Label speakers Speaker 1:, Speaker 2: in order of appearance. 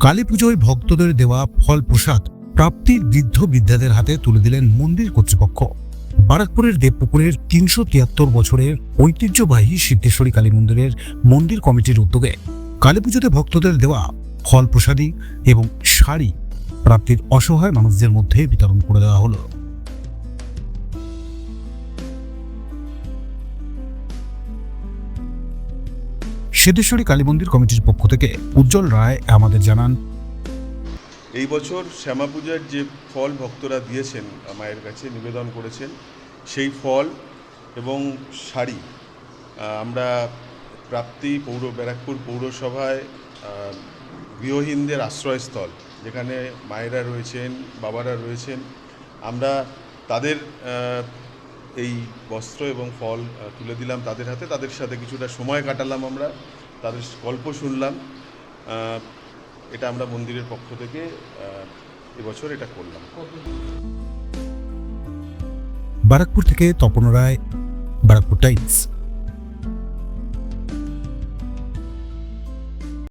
Speaker 1: কালী পুজোয় ভক্তদের দেওয়া ফল প্রসাদ প্রাপ্তির বৃদ্ধ বৃদ্ধাদের হাতে তুলে দিলেন মন্দির কর্তৃপক্ষ। বারাকপুরের দেবপুকুরের তিনশো তিয়াত্তর বছরের ঐতিহ্যবাহী সিদ্ধেশ্বরী কালী মন্দিরের মন্দির কমিটির উদ্যোগে কালী পুজোতে ভক্তদের দেওয়া ফল প্রসাদী এবং শাড়ি প্রাপ্তির অসহায় মানুষদের মধ্যে বিতরণ করে দেওয়া হলো। সিদ্ধেশ্বরী কালী মন্দির কমিটির পক্ষ থেকে উজ্জ্বল রায় আমাদের জানান।
Speaker 2: এই বছর শ্যামা পূজার যে ফল ভক্তরা দিয়েছেন মায়ের কাছে নিবেদন করেছেন, সেই ফল এবং শাড়ি আমরা প্রাপ্তি পৌর, ব্যারাকপুর পৌরসভায় গৃহহীনদের আশ্রয়স্থল, যেখানে মায়েরা রয়েছেন, বাবারা রয়েছেন, আমরা তাদের এই বস্ত্র এবং ফল তুলে দিলাম তাদের হাতে। তাদের সাথে কিছুটা সময় কাটালাম আমরা। তাদের গল্প শুনলাম। এটা আমরা মন্দিরের পক্ষ থেকে এবছর এটা করলাম।
Speaker 1: বারাকপুর থেকে তপন রায়, বারাকপুর টাইমস।